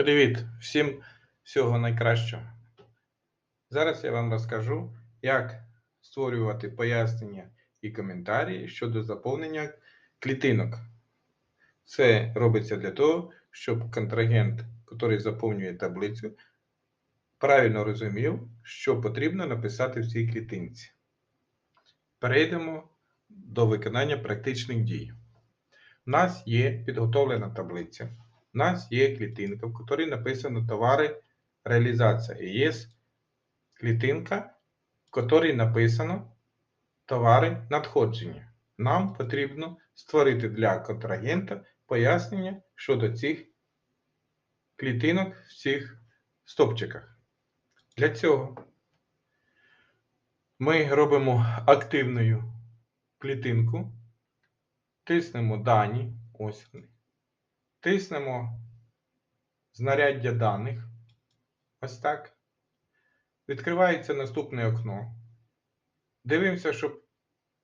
Привіт! Всім всього найкращого. Зараз я вам розкажу, як створювати пояснення і коментарі щодо заповнення клітинок. Це робиться для того, щоб контрагент, який заповнює таблицю, правильно розумів, що потрібно написати в цій клітинці. Перейдемо до виконання практичних дій. У нас є підготовлена таблиця. У нас є клітинка, в якій написано товари реалізація. І є клітинка, в якій написано товари надходження. Нам потрібно створити для контрагента пояснення щодо цих клітинок в цих стопчиках. Для цього ми робимо активною клітинку, тиснемо дані. Ось вони. Тиснемо знаряддя даних. Ось так. Відкривається наступне окно. Дивимося, щоб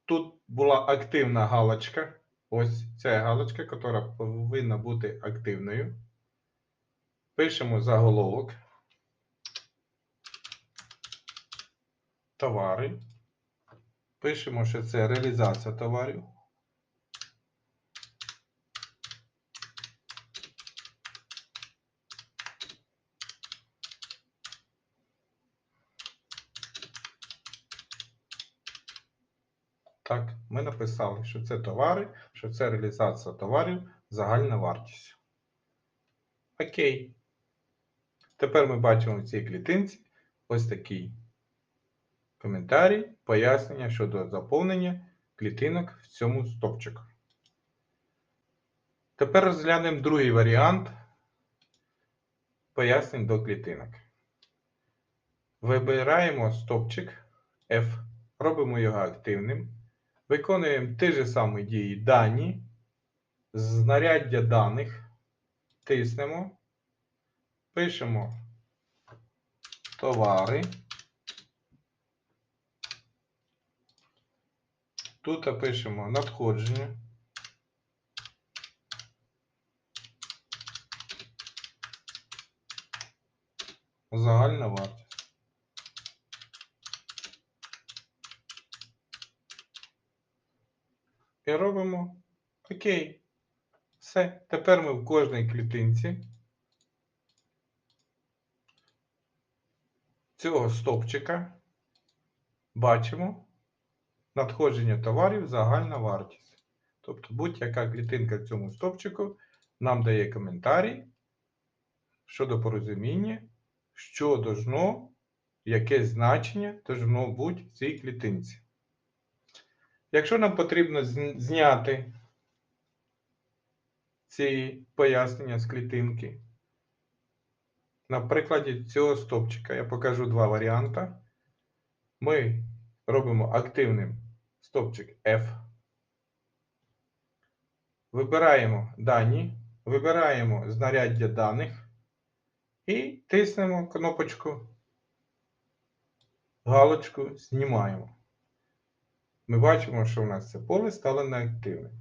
тут була активна галочка. Ось ця галочка, яка повинна бути активною. Пишемо заголовок. Товари. Пишемо, що це реалізація товарів. Так, ми написали, що це товари, що це реалізація товарів, загальна вартість. Окей. Тепер ми бачимо в цій клітинці ось такий коментарій, пояснення щодо заповнення клітинок в цьому стопчику. Тепер розглянемо другий варіант пояснень до клітинок. Вибираємо стопчик F, робимо його активним. Виконуємо ті ж самі дії дані, знаряддя даних, тиснемо, пишемо товари. Тут пишемо надходження. Загальна вартість. І робимо Окей. Все. Тепер ми в кожній клітинці цього стопчика бачимо надходження товарів загальна вартість. Тобто будь-яка клітинка в цьому стопчику нам дає коментарі щодо порозуміння, що должно, яке значення должно бути в цій клітинці. Якщо нам потрібно зняти ці пояснення з клітинки, на прикладі цього стопчика я покажу два варіанти. Ми робимо активним стопчик F. Вибираємо дані, вибираємо знаряддя даних і тиснемо кнопочку, галочку знімаємо ми бачимо, що у нас це поле стало неактивним.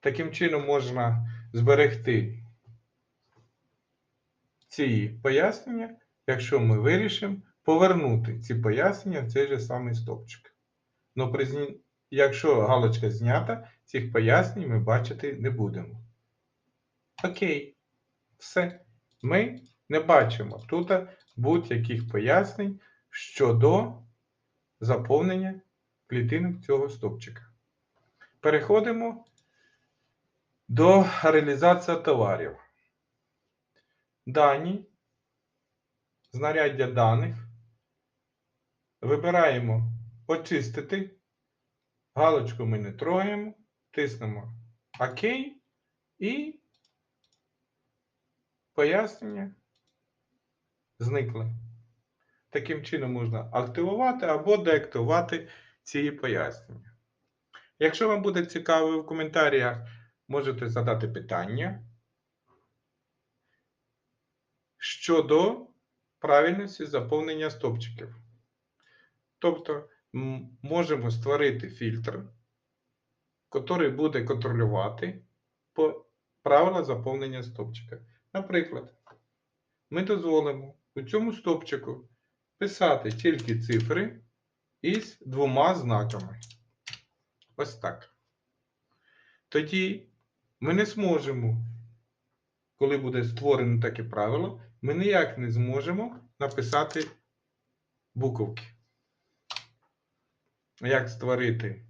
Таким чином можна зберегти ці пояснення, якщо ми вирішимо повернути ці пояснення в цей же самий стопчик. Но при... якщо галочка знята, цих пояснень ми бачити не будемо. Окей, все. Ми не бачимо тут будь-яких пояснень щодо заповнення клітинок цього стовпчика. Переходимо до реалізації товарів. Дані, знаряддя даних. Вибираємо очистити. Галочку ми не трогаємо, тиснемо ОК і пояснення зникли. Таким чином можна активувати або деактивувати ці пояснення. Якщо вам буде цікаво в коментарях, можете задати питання щодо правильності заповнення стопчиків. Тобто, можемо створити фільтр, який буде контролювати правила заповнення стопчика. Наприклад, ми дозволимо у цьому стопчику писати тільки цифри із двома знаками. Ось так. Тоді ми не зможемо, коли буде створено таке правило, ми ніяк не зможемо написати буковки. Як створити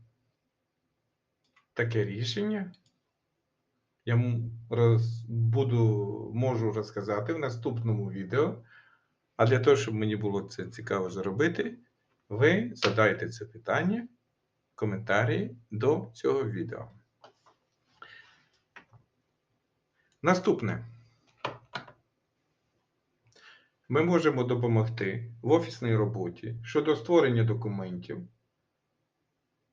таке рішення? Я роз, буду, можу розказати в наступному відео. А для того, щоб мені було це цікаво зробити, ви задайте це питання в коментарі до цього відео. Наступне. Ми можемо допомогти в офісній роботі щодо створення документів,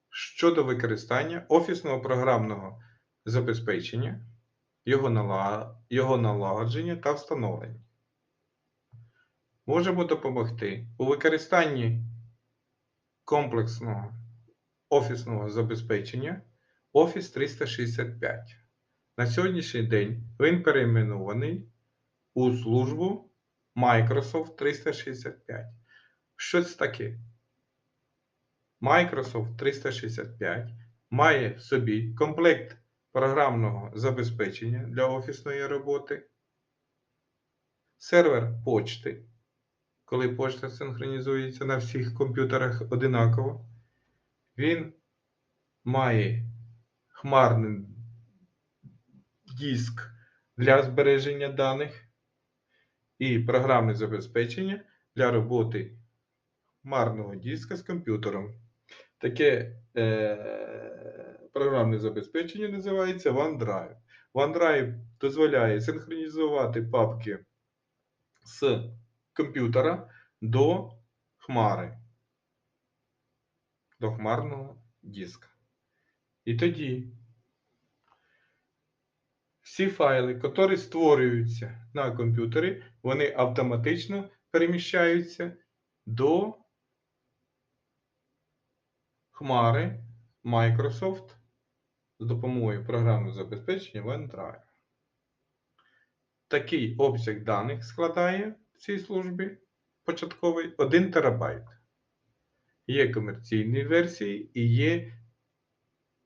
щодо використання офісного програмного забезпечення, його, нала... його налагодження та встановлення. Можемо допомогти у використанні комплексного офісного забезпечення Office 365. На сьогоднішній день він перейменований у службу Microsoft 365. Що це таке? Microsoft 365 має в собі комплект програмного забезпечення для офісної роботи, сервер почти, коли почта синхронізується на всіх комп'ютерах одинаково. Він має хмарний диск для збереження даних і програмне забезпечення для роботи хмарного диска з комп'ютером. Таке е, програмне забезпечення називається OneDrive. OneDrive дозволяє синхронізувати папки з комп'ютера до хмари, до хмарного диска. І тоді всі файли, які створюються на комп'ютері, вони автоматично переміщаються до хмари Microsoft з допомогою програмного забезпечення OneDrive. Такий обсяг даних складає в цій службі початковий 1 ТБ. Є комерційні версії і є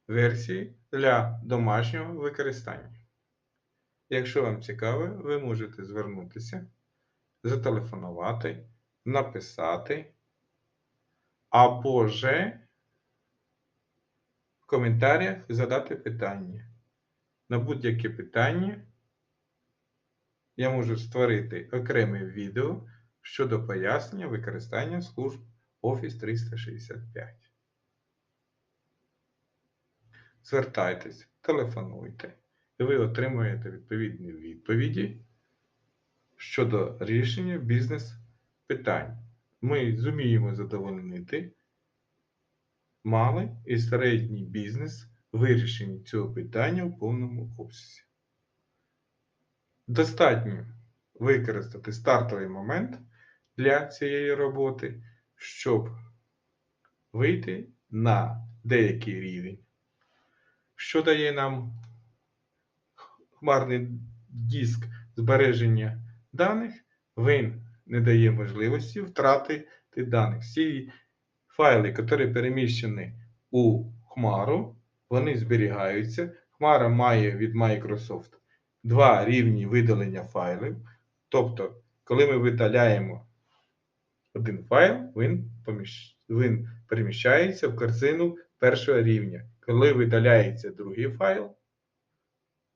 версії для домашнього використання. Якщо вам цікаво, ви можете звернутися, зателефонувати, написати або же в коментарях задати питання. На будь-яке питання я можу створити окреме відео щодо пояснення використання служб Office 365. Звертайтесь, телефонуйте, і ви отримуєте відповідні відповіді щодо рішення бізнес-питань. Ми зуміємо задовольнити малий і середній бізнес в вирішенні цього питання в повному обсязі. Достатньо використати стартовий момент для цієї роботи, щоб вийти на деякий рівень, що дає нам хмарний диск збереження даних, він не дає можливості втратити даних. Всі файли, які переміщені у Хмару, вони зберігаються. Хмара має від Microsoft два рівні видалення файлів. Тобто, коли ми видаляємо один файл, він, поміщ... він переміщається в корзину першого рівня. Коли видаляється другий файл,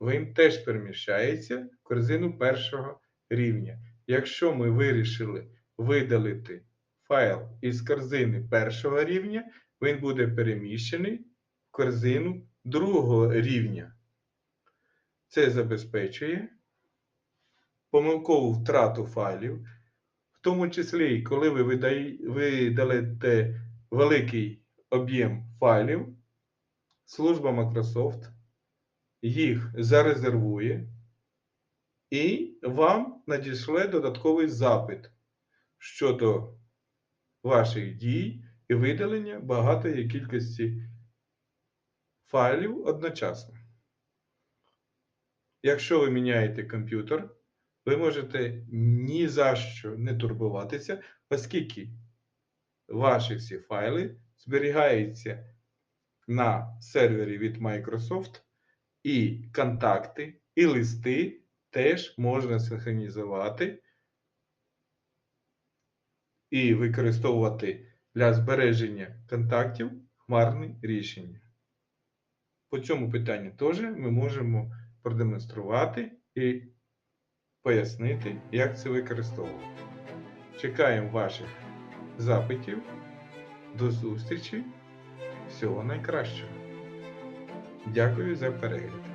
він теж переміщається в корзину першого рівня. Якщо ми вирішили видалити файл із корзини першого рівня, він буде переміщений в корзину другого рівня. Це забезпечує помилкову втрату файлів, в тому числі, коли ви видалите великий об'єм файлів, служба Microsoft їх зарезервує і вам надішле додатковий запит щодо ваших дій і видалення багатої кількості файлів одночасно. Якщо ви міняєте комп'ютер, ви можете ні за що не турбуватися, оскільки ваші всі файли зберігаються на сервері від Microsoft, і контакти, і листи теж можна синхронізувати і використовувати для збереження контактів хмарне рішення. По цьому питанню теж ми можемо продемонструвати і пояснити, як це використовувати. Чекаємо ваших запитів. До зустрічі. Всього найкращого. Дякую за перегляд.